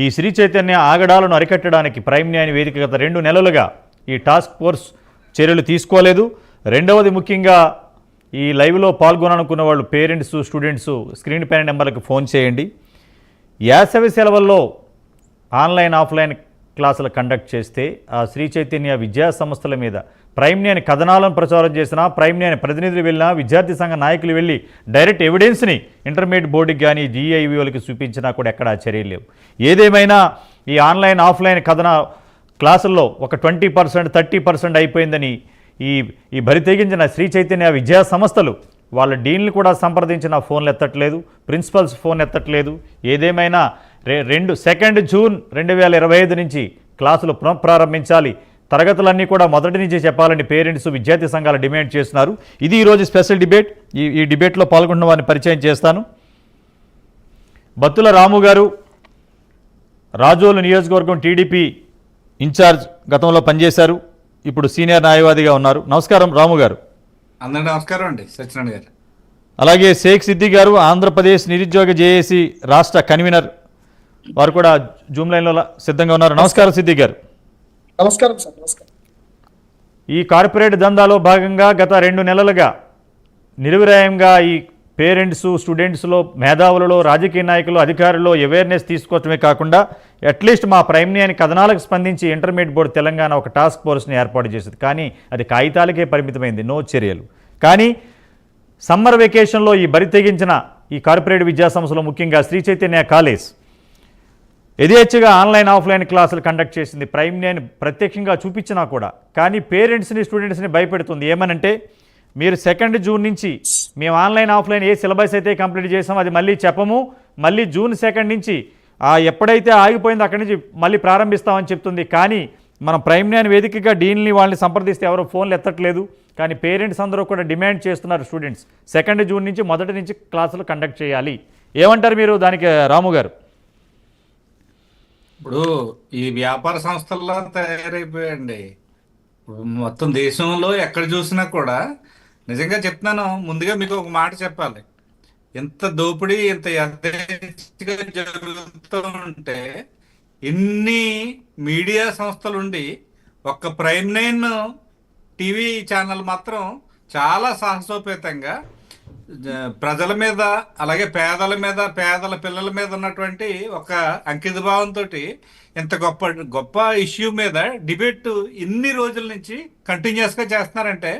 ఈ శ్రీ చైతన్య ఆగడాలను అరికట్టడానికి ప్రైమ్ న్యాయ వేదిక గత రెండు నెలలుగా ఈ టాస్క్ ఫోర్స్ చర్యలు తీసుకోలేదు. రెండవది ముఖ్యంగా ఈ లైవ్లో పాల్గొనాలనుకున్న వాళ్ళు పేరెంట్స్ స్టూడెంట్స్ స్క్రీన్ పైన నెంబర్లకు ఫోన్ చేయండి. యాసవి సెలవుల్లో ఆన్లైన్ ఆఫ్లైన్ క్లాసులు కండక్ట్ చేస్తే ఆ శ్రీ చైతన్య విద్యా సంస్థల మీద ప్రైమ్ కథనాలను ప్రచారం చేసినా ప్రైమ్ ప్రతినిధులు వెళ్ళినా విద్యార్థి సంఘ నాయకులు వెళ్ళి డైరెక్ట్ ఎవిడెన్స్ని ఇంటర్మీడియట్ బోర్డుకి కానీ జీఐవీఓలకి చూపించినా కూడా ఎక్కడా చర్యలు లేవు. ఏదేమైనా ఈ ఆన్లైన్ ఆఫ్లైన్ కథన క్లాసుల్లో ఒక ట్వంటీ పర్సెంట్ థర్టీ పర్సెంట్ అయిపోయిందని ఈ ఈ బరి తెగించిన శ్రీ చైతన్య విద్యా సంస్థలు వాళ్ళ డీన్లు కూడా సంప్రదించిన ఫోన్లు ఎత్తట్లేదు ప్రిన్సిపల్స్ ఫోన్ ఎత్తట్లేదు. ఏదేమైనా రె రెండు సెకండ్ జూన్ రెండు వేల ఇరవై ఐదు నుంచి క్లాసులు పునఃప్రారంభించాలి తరగతులన్నీ కూడా మొదటి నుంచి చెప్పాలని పేరెంట్స్ విద్యార్థి సంఘాలు డిమాండ్ చేస్తున్నారు. ఇది ఈరోజు స్పెషల్ డిబేట్. ఈ ఈ డిబేట్లో పాల్గొన్న వారిని పరిచయం చేస్తాను. బత్తుల రాము గారు రాజోలు నియోజకవర్గం టీడీపీ ఇన్ఛార్జ్ గతంలో పనిచేశారు. ఇప్పుడు సీనియర్ న్యాయవాదిగా ఉన్నారు. నమస్కారం రాము గారు. అందరికీ నమస్కారం అండి సత్యనారాయణ గారు. అలాగే షేక్ సిద్ది గారు ఆంధ్రప్రదేశ్ నిరుద్యోగ జేఏసీ రాష్ట్ర కన్వీనర్ వారు కూడా జూమ్ లైన్లో ల- సిద్ధంగా ఉన్నారు. నమస్కారం సిద్ది గారు. నమస్కారం సార్ నమస్కారం. ఈ కార్పొరేట్ దందాలో భాగంగా గత రెండు నెలలుగా నిరవిరాయంగా ఈ పేరెంట్స్ స్టూడెంట్స్లో మేధావులలో రాజకీయ నాయకులు అధికారుల్లో అవేర్నెస్ తీసుకోవటమే కాకుండా అట్లీస్ట్ మా ప్రైమ్నియాని కథనాలకు స్పందించి ఇంటర్మీడియట్ బోర్డు తెలంగాణ ఒక టాస్క్ ఫోర్స్ని ఏర్పాటు చేసింది. కానీ అది కాగితాలకే పరిమితమైంది. నో చర్యలు. కానీ సమ్మర్ వెకేషన్లో ఈ బరి తెగించిన ఈ కార్పొరేట్ విద్యా సంస్థలో ముఖ్యంగా శ్రీ చైతన్య కాలేజ్ యథేచ్ఛగా ఆన్లైన్ ఆఫ్లైన్ క్లాసులు కండక్ట్ చేసింది. ప్రైమ్ నేను ప్రత్యక్షంగా చూపించినా కూడా. కానీ పేరెంట్స్ని స్టూడెంట్స్ని భయపెడుతుంది. ఏమనంటే మీరు సెకండ్ జూన్ నుంచి మేము ఆన్లైన్ ఆఫ్లైన్ ఏ సిలబస్ అయితే కంప్లీట్ చేసామో అది మళ్ళీ చెప్పము. మళ్ళీ జూన్ సెకండ్ నుంచి ఎప్పుడైతే ఆగిపోయిందో అక్కడి నుంచి మళ్ళీ ప్రారంభిస్తామని చెప్తుంది. కానీ మనం ప్రైమ్ న్యాన్ వేదికగా డీన్ని వాళ్ళని సంప్రదిస్తే ఎవరో ఫోన్లు ఎత్తట్లేదు. కానీ పేరెంట్స్ అందరూ కూడా డిమాండ్ చేస్తున్నారు స్టూడెంట్స్. సెకండ్ జూన్ నుంచి మొదటి నుంచి క్లాసులు కండక్ట్ చేయాలి. ఏమంటారు మీరు దానికి రాము గారు? ఇప్పుడు ఈ వ్యాపార సంస్థల్లో తయారైపోయాయండి. ఇప్పుడు మొత్తం దేశంలో ఎక్కడ చూసినా కూడా నిజంగా చెప్తున్నాను ముందుగా మీకు ఒక మాట చెప్పాలి. ఇంత దోపిడీ ఇంత యథేచ్ఛగా జరుగుతూ ఉంటే ఎన్ని మీడియా సంస్థలుండి ఒక్క ప్రైమ్ నైన్ టీవీ ఛానల్ మాత్రం చాలా సాహసోపేతంగా ప్రజల మీద అలాగే పేదల మీద పేదల పిల్లల మీద ఉన్నటువంటి ఒక అంకిత భావంతో ఇంత గొప్ప గొప్ప ఇష్యూ మీద డిబేట్ ఇన్ని రోజుల నుంచి కంటిన్యూస్గా చేస్తున్నారంటే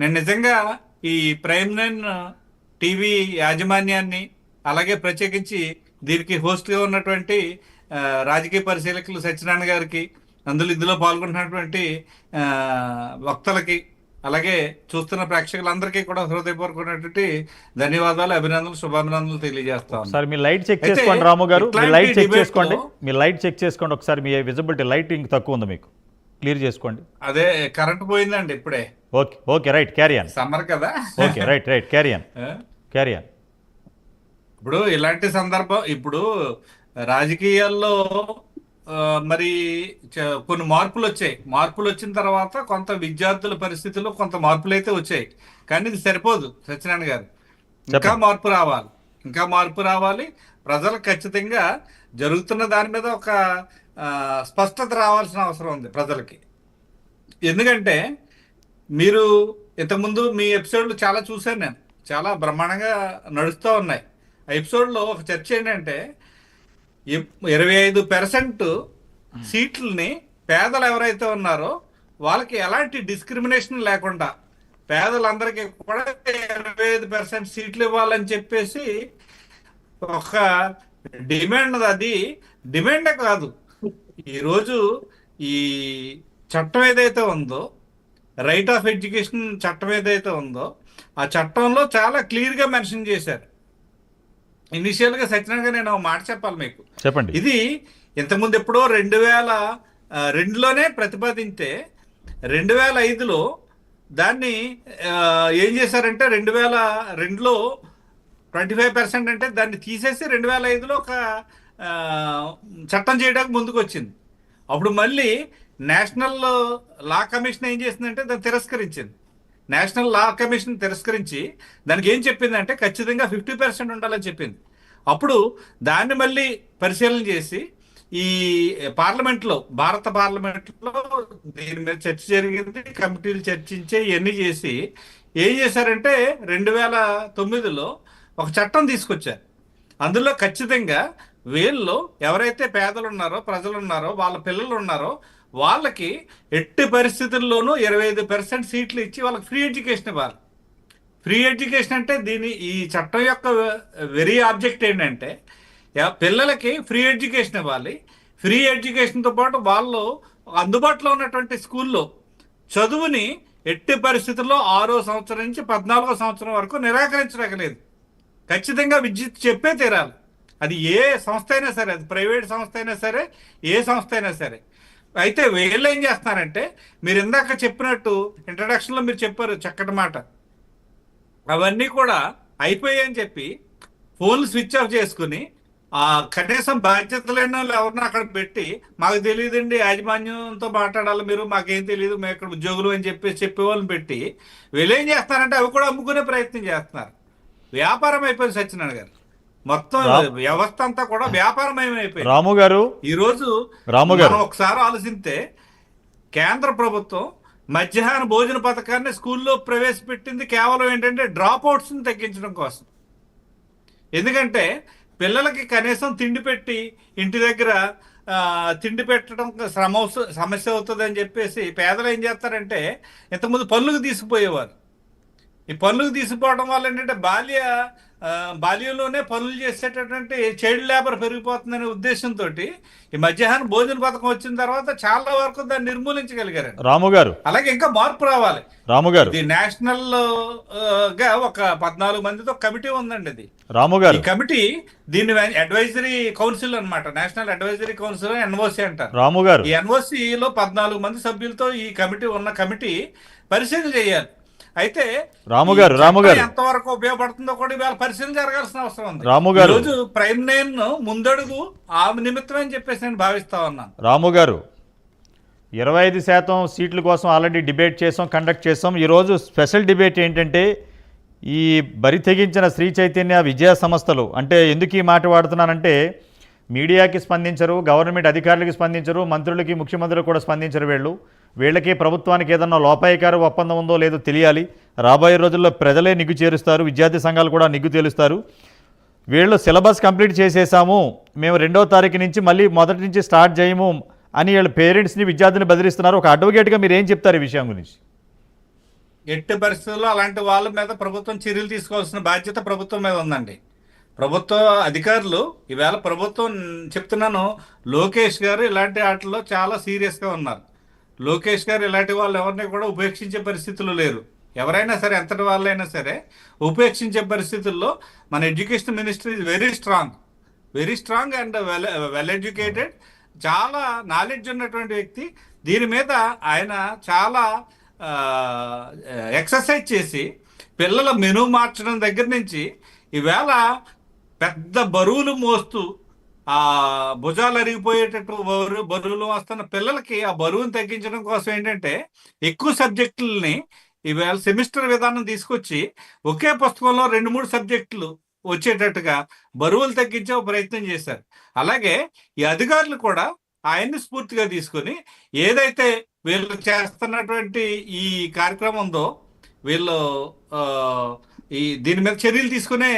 నేను నిజంగా ఈ ప్రైమ్ నైన్ టీవీ యాజమాన్యాన్ని అలాగే ప్రత్యేకించి దీనికి హోస్ట్గా ఉన్నటువంటి రాజకీయ పరిశీలకులు సత్యనారాయణ గారికి అందులో ఇందులో పాల్గొంటున్నటువంటి వక్తలకి అలాగే చూస్తున్న ప్రేక్షకులందరికీ కూడా హృదయపూర్వకమైనటువంటి ధన్యవాదాలు అభినందనలు శుభాభినందనలు తెలియజేస్తా. ఒకసారి మీ లైట్ చెక్ చేసుకోండి రాము గారు. మీ లైట్ చెక్ చేసుకోండి. మీ లైట్ చెక్ చేసుకోండి. ఒకసారి మీ విజిబిలిటీ లైటింగ్ తక్కువ ఉంది మీకు. క్లియర్ చేసుకోండి. అదే కరెంట్ పోయిందండి ఇప్పుడే. Okay okay right carry on summer కదా. Okay right right carry on ఆ? క్యారీ ఆన్ ఇప్పుడు ఇలాంటి సందర్భం ఇప్పుడు రాజకీయాల్లో మరి కొన్ని మార్పులు వచ్చాయి. మార్పులు వచ్చిన తర్వాత కొంత విద్యార్థుల పరిస్థితుల్లో కొంత మార్పులు అయితే వచ్చాయి. కానీ ఇది సరిపోదు సత్యనారాయణ గారు. ఇంకా. మార్పు రావాలి. ఇంకా మార్పు రావాలి. ప్రజలు ఖచ్చితంగా జరుగుతున్న దాని మీద ఒక స్పష్టత రావాల్సిన అవసరం ఉంది ప్రజలకి. ఎందుకంటే మీరు ఇంతకుముందు మీ ఎపిసోడ్లు చాలా చూశాను నేను. చాలా బ్రహ్మాండంగా నడుస్తూ ఉన్నాయి. ఆ ఎపిసోడ్లో ఒక చర్చ ఏంటంటే ఇరవై ఐదు పర్సెంట్ సీట్లని పేదలు ఎవరైతే ఉన్నారో వాళ్ళకి ఎలాంటి డిస్క్రిమినేషన్ లేకుండా పేదలందరికీ కూడా ఇరవై ఐదు పర్సెంట్ సీట్లు ఇవ్వాలని చెప్పేసి ఒక డిమాండ్ అది డిమాండే కాదు. ఈరోజు ఈ చట్టం ఏదైతే ఉందో రైట్ ఆఫ్ ఎడ్యుకేషన్ చట్టం ఏదైతే ఉందో ఆ చట్టంలో చాలా క్లియర్గా మెన్షన్ చేశారు. ఇనిషియల్గా సత్యనారాయణ గారు నేను ఒక మాట చెప్పాలి మీకు. చెప్పండి. ఇది ఇంతకుముందు ఎప్పుడో రెండు వేల రెండులోనే ప్రతిపాదింతే రెండు వేల ఐదులో దాన్ని ఏం చేశారంటే రెండు వేల రెండులో ట్వంటీ ఫైవ్ పర్సెంట్ అంటే దాన్ని తీసేసి రెండు వేల ఐదులో ఒక చట్టం చేయడానికి ముందుకు వచ్చింది అప్పుడు మళ్ళీ నేషనల్ లా కమిషన్ ఏం చేసిందంటే దాన్ని తిరస్కరించింది. నేషనల్ లా కమిషన్ తిరస్కరించి దానికి ఏం చెప్పిందంటే ఖచ్చితంగా ఫిఫ్టీ పర్సెంట్ ఉండాలని చెప్పింది. అప్పుడు దాన్ని మళ్ళీ పరిశీలన చేసి ఈ పార్లమెంట్లో భారత పార్లమెంట్లో దీని మీద చర్చ జరిగింది కమిటీలు చర్చించే ఇవన్నీ చేసి ఏం చేశారంటే రెండు వేల తొమ్మిదిలో ఒక చట్టం తీసుకొచ్చారు. అందులో ఖచ్చితంగా వీళ్ళు ఎవరైతే పేదలు ఉన్నారో ప్రజలు ఉన్నారో వాళ్ళ పిల్లలు ఉన్నారో వాళ్ళకి ఎట్టి పరిస్థితుల్లోనూ ఇరవై ఐదు పర్సెంట్ సీట్లు ఇచ్చి వాళ్ళకి ఫ్రీ ఎడ్యుకేషన్ ఇవ్వాలి. ఫ్రీ ఎడ్యుకేషన్ అంటే దీని ఈ చట్టం యొక్క వెరీ ఆబ్జెక్ట్ ఏంటంటే పిల్లలకి ఫ్రీ ఎడ్యుకేషన్ ఇవ్వాలి. ఫ్రీ ఎడ్యుకేషన్తో పాటు వాళ్ళు అందుబాటులో ఉన్నటువంటి స్కూల్లో చదువుని ఎట్టి పరిస్థితుల్లో ఆరో సంవత్సరం నుంచి పద్నాలుగో సంవత్సరం వరకు నిరాకరించలేదు ఖచ్చితంగా విద్యుత్ చెప్పే తీరాలి. అది ఏ సంస్థ అయినా సరే అది ప్రైవేట్ సంస్థ అయినా సరే ఏ సంస్థ అయినా సరే. అయితే వీళ్ళు ఏం చేస్తారంటే మీరు ఇందాక చెప్పినట్టు ఇంట్రడక్షన్లో మీరు చెప్పారు చక్కటి మాట. అవన్నీ కూడా అయిపోయాయని చెప్పి ఫోన్లు స్విచ్ ఆఫ్ చేసుకుని ఆ కనీసం బాధ్యత లేని వాళ్ళు ఎవరినో అక్కడ పెట్టి మాకు తెలియదండి యాజమాన్యంతో మాట్లాడాలి మీరు మాకేం తెలియదు మేము ఇక్కడ ఉద్యోగులు అని చెప్పి చెప్పే వాళ్ళని పెట్టి వీళ్ళు ఏం చేస్తారంటే అవి కూడా అమ్ముకునే ప్రయత్నం చేస్తున్నారు. వ్యాపారం అయిపోయింది సత్యనారాయణ గారు. మొత్తం వ్యవస్థ అంతా కూడా వ్యాపారమయం అయిపోయింది రాము గారు ఈ రోజు రాము గారు. ఒకసారి ఆలోచిస్తే కేంద్ర ప్రభుత్వం మధ్యాహ్న భోజన పథకాన్ని స్కూల్లో ప్రవేశపెట్టింది కేవలం ఏంటంటే డ్రాప్ అవుట్స్ని తగ్గించడం కోసం. ఎందుకంటే పిల్లలకి కనీసం తిండి పెట్టి ఇంటి దగ్గర తిండి పెట్టడం శ్రమ సమస్య అవుతుంది అని చెప్పేసి పేదలు ఏం చేస్తారంటే ఇంతకుముందు పనులకు తీసుకుపోయేవారు. ఈ పనులకు తీసుకుపోవడం వల్ల ఏంటంటే బాల్య బాల్యంలోనే పనులు చేసేటటువంటి చైల్డ్ లేబర్ పెరిగిపోతుందనే ఉద్దేశంతో ఈ మధ్యాహ్నం భోజన పథకం వచ్చిన తర్వాత చాలా వరకు దాన్ని నిర్మూలించగలిగారు రాము గారు. అలాగే ఇంకా మార్పు రావాలి. రాము గారు. ఇది నేషనల్గా ఒక పద్నాలుగు మందితో కమిటీ ఉందండి ఇది. రాము ఈ గారు కమిటీ దీన్ని అడ్వైజరీ కౌన్సిల్ అన్నమాట. నేషనల్ అడ్వైజరీ కౌన్సిల్ ఎన్ఓసి అంటారు. రాము గారు. ఈ NOC లో పద్నాలుగు మంది సభ్యులతో ఈ కమిటీ ఉన్న కమిటీ పరిశీలన చేయాలి. అయితే రాము గారు, రాము గారు. ఎంతవరకు ఉపయోగపడుతుందో కూడా ఇవాళ పరిశీలన జరగాల్సిన అవసరం ఉంది రాము గారు. రోజు ప్రైమ్ నైన్ ముందడుగు ఆ నిమిత్తమే అని చెప్పేసి నేను భావిస్తా ఉన్నాను రాము గారు ఇరవై ఐదు శాతం సీట్ల కోసం ఆల్రెడీ డిబేట్ చేసాం కండక్ట్ చేసాం ఈరోజు స్పెషల్ డిబేట్ ఏంటంటే ఈ బరి తెగించిన శ్రీ చైతన్య విద్యా సంస్థలు అంటే ఎందుకు ఈ మాట వాడుతున్నానంటే మీడియాకి స్పందించరు గవర్నమెంట్ అధికారులకి స్పందించరు మంత్రులకి ముఖ్యమంత్రులకు కూడా స్పందించరు వీళ్ళు. వీళ్ళకి ప్రభుత్వానికి ఏదన్నా లోపాయికార ఒప్పందం ఉందో లేదో తెలియాలి. రాబోయే రోజుల్లో ప్రజలే నిగ్గు చేరుస్తారు విద్యార్థి సంఘాలు కూడా నిగ్గు తేలుస్తారు. వీళ్ళు సిలబస్ కంప్లీట్ చేసేసాము మేము రెండో తారీఖు నుంచి మళ్ళీ మొదటి నుంచి స్టార్ట్ చేయము అని వీళ్ళ పేరెంట్స్ని విద్యార్థిని బదిలిస్తున్నారు ఒక అడ్వకేట్గా మీరు ఏం చెప్తారు ఈ విషయం గురించి? ఎట్టి పరిస్థితుల్లో అలాంటి వాళ్ళ మీద ప్రభుత్వం చర్యలు తీసుకోవాల్సిన బాధ్యత ప్రభుత్వం మీద ఉందండి. ప్రభుత్వ అధికారులు ఈవేళ ప్రభుత్వం చెప్తున్నాను లోకేష్ గారు ఇలాంటి వాటిల్లో చాలా సీరియస్గా ఉన్నారు. లోకేష్ గారు ఇలాంటి వాళ్ళు ఎవరిని కూడా ఉపేక్షించే పరిస్థితులు లేరు. ఎవరైనా సరే ఎంతటి వాళ్ళైనా సరే ఉపేక్షించే పరిస్థితుల్లో మన education ministry is very strong very strong and well well educated చాలా నాలెడ్జ్ ఉన్నటువంటి వ్యక్తి. దీని మీద ఆయన చాలా ఎక్సర్సైజ్ చేసి పిల్లల మెను మార్చడం దగ్గర నుంచి ఈవేళ పెద్ద బరువులు మోస్తూ ఆ భుజాలు అరిగిపోయేటట్టు బరువు బరువులు వస్తున్న పిల్లలకి ఆ బరువును తగ్గించడం కోసం ఏంటంటే ఎక్కువ సబ్జెక్టులని ఈవేళ సెమిస్టర్ విధానం తీసుకొచ్చి ఒకే పుస్తకంలో రెండు మూడు సబ్జెక్టులు వచ్చేటట్టుగా బరువులు తగ్గించే ప్రయత్నం చేశారు. అలాగే ఈ అధికారులు కూడా ఆయన్ని స్ఫూర్తిగా తీసుకొని ఏదైతే వీళ్ళు చేస్తున్నటువంటి ఈ కార్యక్రమం ఉందో వీళ్ళు ఈ దీని మీద చర్యలు తీసుకునే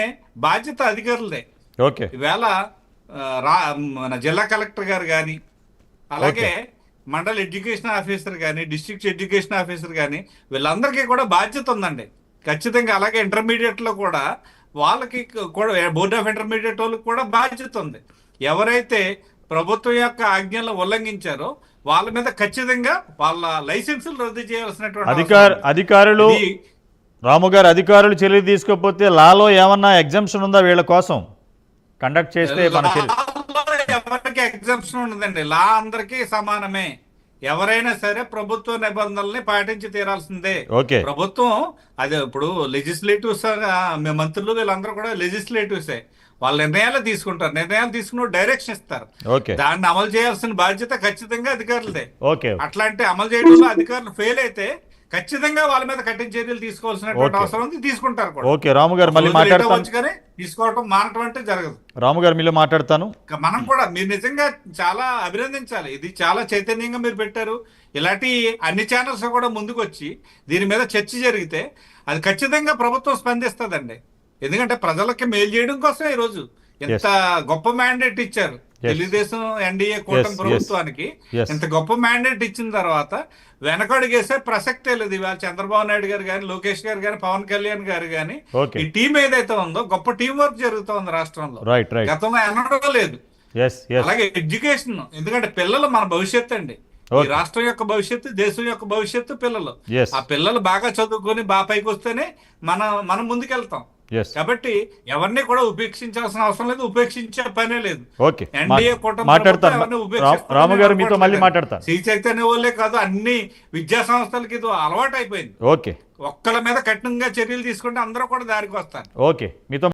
బాధ్యత అధికారులదే. ఓకే. ఈవేళ రా మన జిల్లా కలెక్టర్ గారు కానీ అలాగే మండల ఎడ్యుకేషన్ ఆఫీసర్ కానీ డిస్ట్రిక్ట్ ఎడ్యుకేషన్ ఆఫీసర్ కానీ వీళ్ళందరికీ కూడా బాధ్యత ఉందండి. ఖచ్చితంగా అలాగే ఇంటర్మీడియట్లో కూడా వాళ్ళకి కూడా బోర్డ్ ఆఫ్ ఇంటర్మీడియట్ వాళ్ళకి కూడా బాధ్యత ఉంది. ఎవరైతే ప్రభుత్వం యొక్క ఆజ్ఞలను ఉల్లంఘించారో వాళ్ళ మీద ఖచ్చితంగా వాళ్ళ లైసెన్సులు రద్దు చేయాల్సినటువంటి. అధికారులు ఇది రాము గారు అధికారులు చర్యలు తీసుకోకపోతే లాలో ఏమన్నా ఎగ్జామ్షన్ ఉందా వీళ్ళ కోసం? కండక్ట్ చేస్తే మన చర్య లాలో ఎవరికి ఎగ్జామ్షన్ ఉండదండి. లా అందరికీ సమానమే. ఎవరైనా సరే ప్రభుత్వ నిబంధనల్ని పాటించి తీరాల్సిందే. ఓకే. ప్రభుత్వం అదే ఇప్పుడు లెజిస్లేటివ్స్ మంత్రులు వీళ్ళందరూ కూడా లెజిస్లేటివ్సే వాళ్ళ నిర్ణయాలు తీసుకుంటారు. నిర్ణయాలు తీసుకుని డైరెక్షన్ ఇస్తారు. దాన్ని అమలు చేయాల్సిన బాధ్యత ఖచ్చితంగా అధికారులదే. ఓకే. అట్లాంటి అమలు చేయడంలో అధికారులు ఫెయిల్ అయితే ఖచ్చితంగా వాళ్ళ మీద కఠిన చర్యలు తీసుకోవాల్సినటువంటి. అవసరం ఉంది. తీసుకుంటారు ఓకే రాము గారు మళ్ళీ మాట్లాడతాను. కానీ తీసుకోవటం మానటం అంటే జరగదు. రాము గారు మీలో మాట్లాడతాను. మనం కూడా మీరు నిజంగా చాలా అభినందించాలి. ఇది చాలా చైతన్యంగా మీరు పెట్టారు. ఇలాంటి అన్ని ఛానల్స్ కూడా ముందుకు వచ్చి దీని మీద చర్చ జరిగితే అది ఖచ్చితంగా ప్రభుత్వం స్పందిస్తుందండి. ఎందుకంటే ప్రజలకి మేలు చేయడం కోసం ఈ రోజు ఎంత గొప్ప మ్యాండేట్ ఇచ్చారు. తెలుగుదేశం ఎన్డీఏ కూటమి. ప్రభుత్వానికి. ఇంత గొప్ప మ్యాండేట్ ఇచ్చిన తర్వాత వెనకడుగేసే ప్రసక్తే లేదు. ఇవాళ చంద్రబాబు నాయుడు గారు కానీ లోకేష్ గారు కానీ పవన్ కళ్యాణ్ గారు కానీ ఈ టీం ఏదైతే ఉందో గొప్ప టీం వర్క్ జరుగుతోంది రాష్ట్రంలో. గతంలో ఎన్నడూ లేదు. అలాగే ఎడ్యుకేషన్ ఎందుకంటే పిల్లలు మన భవిష్యత్తు అండి. ఈ. రాష్ట్రం యొక్క భవిష్యత్తు దేశం యొక్క భవిష్యత్తు పిల్లలు. ఆ పిల్లలు బాగా చదువుకొని బాగా పైకి వస్తేనే మన మనం ముందుకెళ్తాం. కాబట్టి ఎవరిని కూడా ఉపేక్షించాల్సిన అవసరం లేదు ఉపేక్షించే పనే లేదు. ఎన్డీఏ కూటమి గారు మీతో మళ్ళీ. మాట్లాడతాను. శ్రీ చైతన్య వాళ్ళే కాదు అన్ని విద్యా సంస్థలకి ఇది అలవాటు అయిపోయింది ఓకే ఒక్కళ్ళ మీద కఠినంగా చర్యలు తీసుకుంటే అందరూ కూడా దారికి వస్తారు. ఓకే మీతో